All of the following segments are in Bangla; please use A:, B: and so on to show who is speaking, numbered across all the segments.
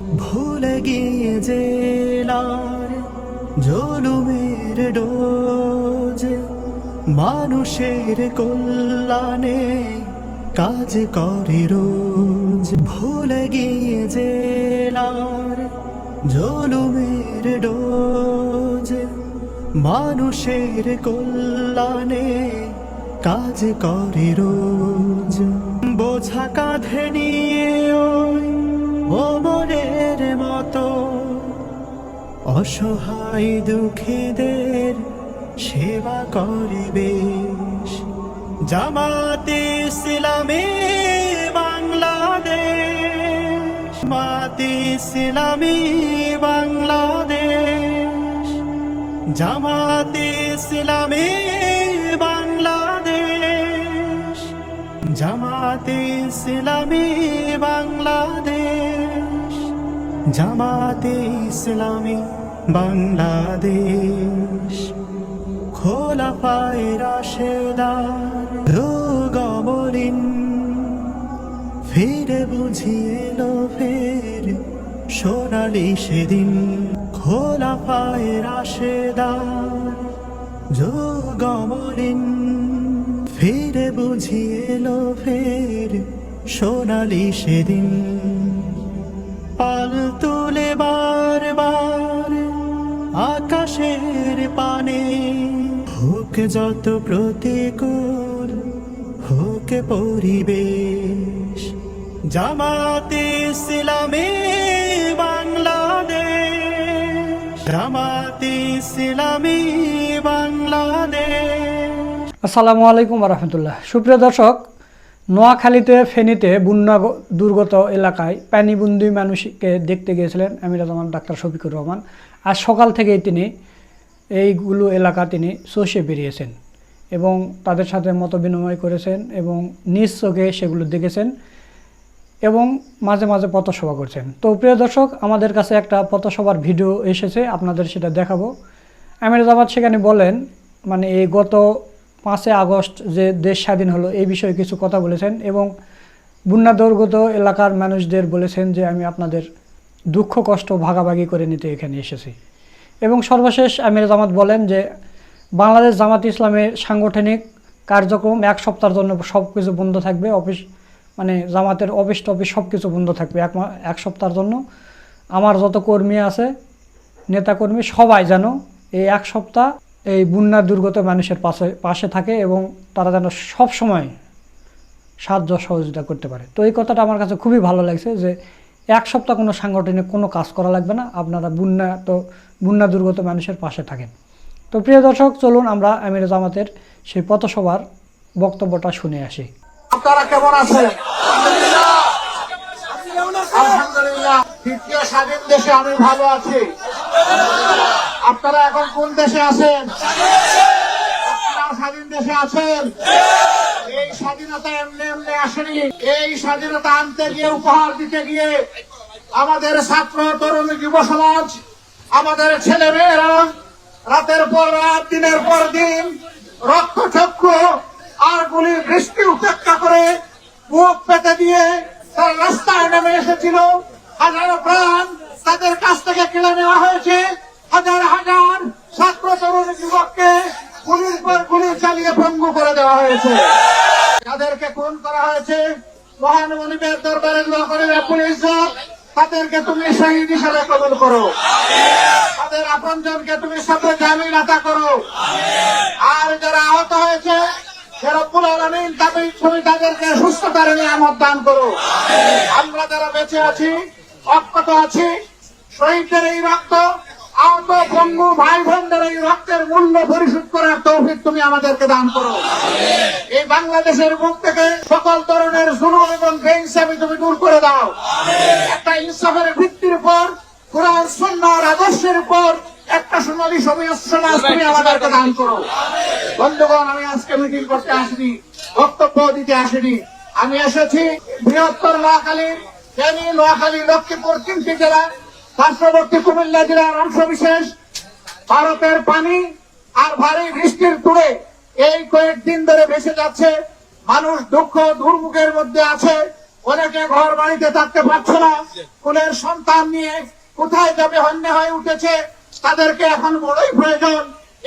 A: ভুলে গিয়ে জেলার জলুমের ডোজ। মানুষের কল্যাণে কাজ করে রোজ। ভুলে গিয়ে জেলার জলুমের ডোজ। মানুষের কল্যাণে কাজ করে রোজ। বোঝা কাঁধে নিয়ে অসহায় দুঃখীদের সেবা করে বেশ। জামাতে ইসলামী বাংলাদেশ। মাতে ইসলামী বাংলাদেশ। জামাতে ইসলামী বাংলাদেশ। জামাতে ইসলামী বাংলাদেশ। জামাতে ইসলামী বাংলাদেশ খোলা পায় রাশেদার গমরিন ফিরে বুঝিয়ে ফের সোনালি সেদিন খোলা পায় রাশেদার যোগমরিন ফিরে বুঝিয়ে ফের সোনালি সেদিন। পাল তুলে বারবার আকাশের পানে। হোক যত প্রতিকূল, হোক পরিবেশ, জামাতে ইসলামী বাংলাদেশ। জামাতে ইসলামী বাংলাদেশ।
B: আসসালামু আলাইকুম রহমতুল্লাহ। সুপ্রিয় দর্শক নোয়াখালীতে, ফেনীতে বন্যা দুর্গত এলাকায় পানিবন্দি মানুষকে দেখতে গিয়েছিলেন আমির রহমান, ডাক্তার শফিকুর রহমান। আজ সকাল থেকেই তিনি এইগুলো এলাকা তিনি চষে বেরিয়েছেন এবং তাদের সাথে মত বিনিময় করেছেন এবং নিজ চোখে সেগুলো দেখেছেন এবং মাঝে মাঝে পথসভা করছেন। তো প্রিয় দর্শক, আমাদের কাছে একটা পথসভার ভিডিও এসেছে, আপনাদের সেটা দেখাবো। আমিরাবাদ সেখানে বলেন মানে এই গত পাঁচই আগস্ট যে দেশ স্বাধীন হলো, এই বিষয়ে কিছু কথা বলেছেন এবং বন্যা দুর্গত এলাকার মানুষদের বলেছেন যে আমি আপনাদের দুঃখ, কষ্ট, ভাগাভাগি করে নিতে এখানে এসেছি। এবং সর্বশেষ আমির জামাত বলেন যে বাংলাদেশ জামাত ইসলামের সাংগঠনিক কার্যক্রম এক সপ্তাহের জন্য সব কিছু বন্ধ থাকবে, অফিস মানে জামাতের অফিস টফিস সব কিছু বন্ধ থাকবে এক এক সপ্তাহের জন্য। আমার যত কর্মী আছে, নেতাকর্মী সবাই যেন এই এক সপ্তাহ এই বন্যা দুর্গত মানুষের পাশে পাশে থাকে এবং তারা যেন সব সময় সাহায্য সহযোগিতা করতে পারে। তো এই কথাটা আমার কাছে খুবই ভালো লাগছে যে এক সপ্তাহ কোনো সাংগঠনিক কোনো কাজ করা লাগবে না, আপনারা বন্যা তো, বন্যা দুর্গত মানুষের পাশে থাকেন। তো প্রিয় দর্শক, চলুন আমরা আমির জামাতের সেই পথসভার বক্তব্যটা শুনে আসি।
C: আপনারা কেমন আছেন? আলহামদুলিল্লাহ। তৃতীয় স্বাধীন দেশে আমি ভালো আছি। আপনারা এখন কোন দেশে আছেন? আপনারা স্বাধীন দেশে আছেন? এই স্বাধীনতা এমনি এমনি আসেনি। এই স্বাধীনতা আনতে গিয়ে, উপহার দিতে গিয়ে আমাদের ছাত্র, তরুণ যুব সমাজ, আমাদের ছেলে মেয়েরা রাতের পর রাত, দিনের পর দিন রক্ত রক্তচক্ষু আর গুলির বৃষ্টি উপেক্ষা করে বুক পেতে দিয়ে তার রাস্তায় নেমে এসেছিল। হাজারো প্রাণ তাদের কাছ থেকে কেড়ে নেওয়া হয়েছে। হাজার হাজার ছাত্র তরুণ যুবককে পুলিশ পর পুলিশ চালিয়ে ভঙ্গ করে দেওয়া হয়েছে। যাদেরকে খুন করা হয়েছে মহান মনিবের দরবারে দোয়া করে পুলিশ জব, তাদেরকে তুমি শহীদ হিসাবে কবল করো। তাদের আপনজনকে তুমি সাথে জামিন আতা করো। আর যারা আহত হয়েছে রব্বুল তাদের তুমি তাদেরকে সুস্থতার নিয়ামত দান করো। আমরা যারা বেঁচে আছি অক্ষত আছি শহীদদের এই রক্ত আহত পঙ্গু ভাই বোনদের এই রক্তের মূল্য পরিশোধ করার তৌফিক তুমি আমাদেরকে দান করো। এই বাংলাদেশের মুখ থেকে সকল ধরনের জুলুম এবং বেইনসাফি তুমি দূর করে দাও। একটা ইনসাফের ভিত্তির উপর কোরআন সুন্নাহর আদর্শের উপর একটা সোনালী সমাজ সমাজ তুমি আমাদেরকে দান করো। বন্ধুগণ আমি আজকে মিটিং করতে আসিনি বক্তব্য দিতে আসিনি। আমি এসেছি বৃহত্তর নোয়াখালী ফেনী নোয়াখালী লক্ষ্মীপুর তিনটি জেলা পার্শ্ববর্তী কুমিল্লা জেলার অংশ বিশেষ ভারতের পানি আর ভারী বৃষ্টির তুড়ে এই কয়েকদিন ধরে ভেসে যাচ্ছে। মানুষ দুঃখ, দুর্ভোগের মধ্যে আছে। অনেকে ঘর বাড়িতে থাকতে পারছে না। কুলের সন্তান নিয়ে কোথায় যাবে হন্য হয়ে উঠেছে, তাদেরকে এখন বড়ই প্রয়োজন।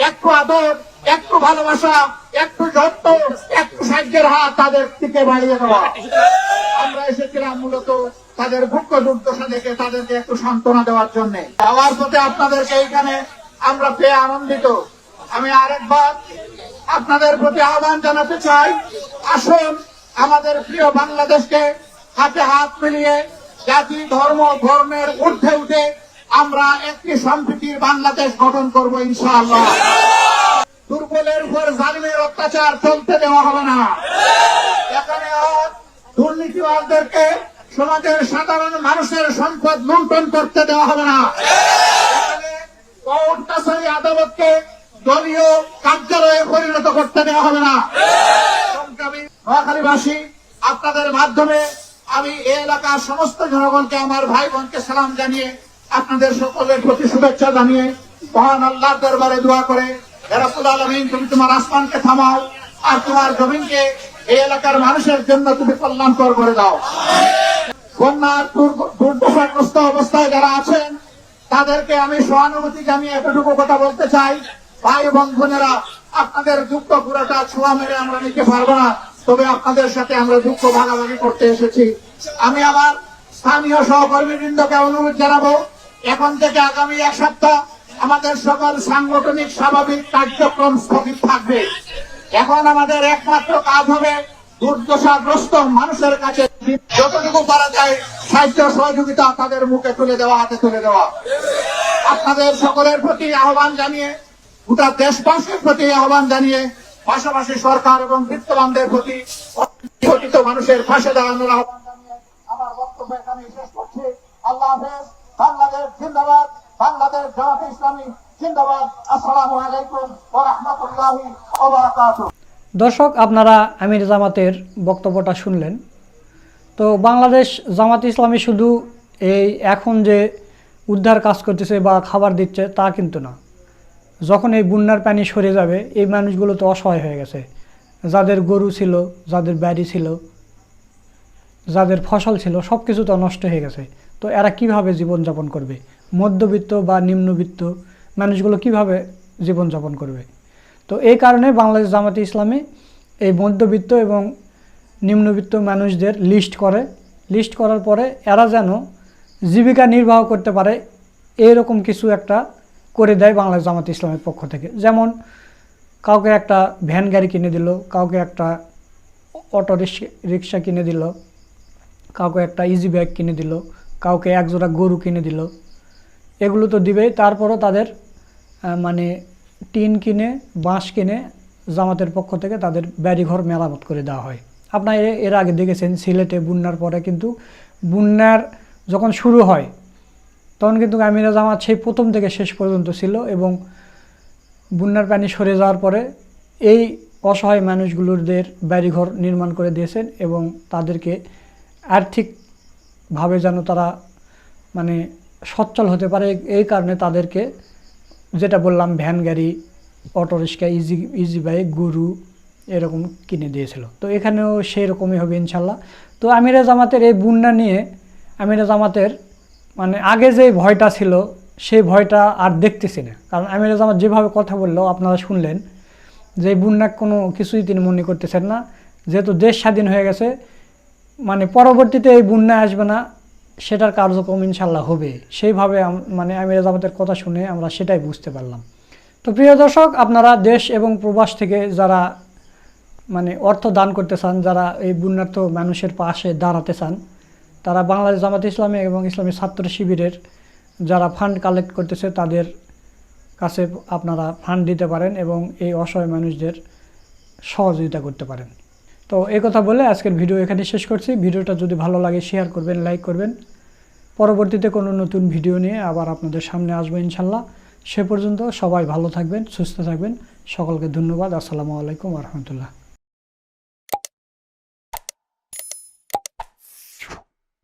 C: একটু আদর, একটু ভালোবাসা, একটু যত্ন, একটু সাহায্যের হাত তাদের দিকে বাড়িয়ে দেওয়া। আমরা এসেছিলাম মূলত তাদের দুঃখ দুর্দশা দেখে তাদেরকে একটু সান্ত্বনা দেওয়ার জন্য। আমার প্রতি আপনাদেরকে এইখানে আমরা পেয়ে আনন্দিত। আমি আরেকবার আপনাদের প্রতি আহ্বান জানাতে চাই, আসুন আমাদের প্রিয় বাংলাদেশকে হাতে হাত মিলিয়ে জাতি, ধর্ম ধর্মের ঊর্ধ্বে উঠে আমরা একটি সম্প্রীতির বাংলাদেশ গঠন করব ইনশাআল্লাহ। দুর্বলের উপর জালিমের অত্যাচার চলতে দেওয়া হবে না। এখানে দুর্নীতিবাদদেরকে সমাজের সাধারণ মানুষের সম্পদ লুণ্ঠন করতে দেওয়া হবে না। কোর্ট কাছারি আদালতকে দলীয় কার্যালয়ে পরিণত করতে দেওয়া হবে না। নোয়াখালীবাসী, আপনাদের মাধ্যমে আমি এই এলাকার সমস্ত জনগণকে, আমার ভাই বোনকে সালাম জানিয়ে আপনাদের সকলের প্রতি শুভেচ্ছা জানিয়ে মহান আল্লাহর দরবারে দোয়া করে রাসূল আলামিন, তুমি তোমার আসমানকে থামাও আর তোমার জমিনকে এই এলাকার মানুষের জন্য তুমি কল্যাণকর করে দাও। বন্যার দুর্দশাগ্রস্ত অবস্থায় যারা আছেন, তাদেরকে আমি সহানুভূতি জানিয়ে এতটুকু কথা বলতে চাই। ভাই বোনেরা আপনাদের দুঃখ পুরোটা ছোঁয়া মেরে আমরা নিতে পারব না, তবে আপনাদের সাথে আমরা দুঃখ ভাগাভাগি করতে এসেছি। আমি আমার স্থানীয় সহকর্মীবৃন্দকে অনুরোধ জানাব, এখন থেকে আগামী এক সপ্তাহ আমাদের সকল সাংগঠনিক, স্বাভাবিক কার্যক্রম স্থগিত থাকবে। এখন আমাদের একমাত্র কাজ হবে দুর্দশাগ্রস্ত মানুষের কাছে যতটুকু পারা যায় সাহায্য সহযোগিতা তাদের মুখে তুলে দেওয়া, হাতে তুলে দেওয়া। আপনাদের সকলের প্রতি আহ্বান জানিয়ে, গোটা দেশবাসীর প্রতি আহ্বান জানিয়ে, পাশাপাশি সরকার এবং বিত্তবানদের প্রতি ঘটিত মানুষের পাশে দাঁড়ানোর আহ্বান আমার বক্তব্য এখানে শেষ করছি। আল্লাহ হাফেজ। বাংলাদেশ জিন্দাবাদ। বাংলাদেশ জামাতে ইসলামী
B: দর্শক, আপনারা আমির জামাতের বক্তব্যটা শুনলেন। তো বাংলাদেশ জামাত ইসলামী শুধু এই এখন যে উদ্ধার কাজ করতেছে বা খাবার দিচ্ছে তা কিন্তু না। যখন এই বন্যার পানি সরে যাবে, এই মানুষগুলো তো অসহায় হয়ে গেছে। যাদের গরু ছিল, যাদের বাড়ি ছিল, যাদের ফসল ছিল সব কিছু তো নষ্ট হয়ে গেছে। তো এরা কীভাবে জীবনযাপন করবে? মধ্যবিত্ত বা নিম্নবিত্ত মানুষগুলো কীভাবে জীবনযাপন করবে? তো এই কারণে বাংলাদেশ জামাতে ইসলামী এই মধ্যবিত্ত এবং নিম্নবিত্ত মানুষদের লিস্ট করে। লিস্ট করার পরে এরা যেন জীবিকা নির্বাহ করতে পারে, এরকম কিছু একটা করে দেয় বাংলাদেশ জামাতে ইসলামের পক্ষ থেকে। যেমন কাউকে একটা ভ্যান গাড়ি কিনে দিল, কাউকে একটা অটো রিক্সা কিনে দিল, কাউকে একটা ইজি ব্যাগ কিনে দিল, কাউকে একজোড়া গরু কিনে দিল। এগুলো তো দিবেই, তারপরও তাদের মানে টিন কিনে, বাঁশ কিনে জামাতের পক্ষ থেকে তাদের বাড়িঘর মেরামত করে দেওয়া হয়। আপনার এর- আগে দেখেছেন, সিলেটে বন্যার পরে কিন্তু বন্যার যখন শুরু হয়, তখন কিন্তু আমিরা জামাত সেই প্রথম থেকে শেষ পর্যন্ত ছিল এবং বন্যার পানি সরে যাওয়ার পরে এই অসহায় মানুষগুলোদের বাড়িঘর নির্মাণ করে দিয়েছেন এবং তাদেরকে আর্থিকভাবে যেন তারা মানে সচ্ছল হতে পারে, এই কারণে তাদেরকে যেটা বললাম, ভ্যান গাড়ি, auto rickshaw easy easy bike গরু এরকম কিনে দিয়েছিল। তো এখানেও সেই রকমই হবে ইনশাল্লাহ। তো আমিরা জামাতের এই বন্যা নিয়ে, আমিরা জামাতের মানে আগে যে ভয়টা ছিল, সেই ভয়টা আর দেখতেছি না। কারণ আমিরা জামাত যেভাবে কথা বলল, আপনারা শুনলেন যে বন্যা কোনো কিছুই তিনি মনে করতেছেন না। যেহেতু দেশ স্বাধীন হয়ে গেছে মানে পরবর্তীতে এই বন্যা আসবে না। সেটার কার্যক্রম ইনশাল্লাহ হবে। সেইভাবে মানে আমিরা জামাতের কথা শুনে আমরা সেটাই বুঝতে পারলাম। তো প্রিয় দর্শক, আপনারা দেশ এবং প্রবাস থেকে যারা মানে অর্থ দান করতে চান, যারা এই বন্যার্থ মানুষের পাশে দাঁড়াতে চান, তারা বাংলাদেশ জামাত ইসলামী এবং ইসলামী ছাত্র শিবিরের যারা ফান্ড কালেক্ট করতেছে, তাদের কাছে আপনারা ফান্ড দিতে পারেন এবং এই অসহায় মানুষদের সহযোগিতা করতে পারেন। তো এই কথা বলে আজকের ভিডিও এখানে শেষ করছি। ভিডিওটা যদি ভালো লাগে শেয়ার করবেন লাইক করবেন। পরবর্তীতে কোনো নতুন ভিডিও নিয়ে আবার আপনাদের সামনে আসব ইনশাল্লাহ। সে পর্যন্ত সবাই ভালো থাকবেন, সুস্থ থাকবেন। সকলকে ধন্যবাদ। আসসালামু আলাইকুম রহমতুল্লাহ।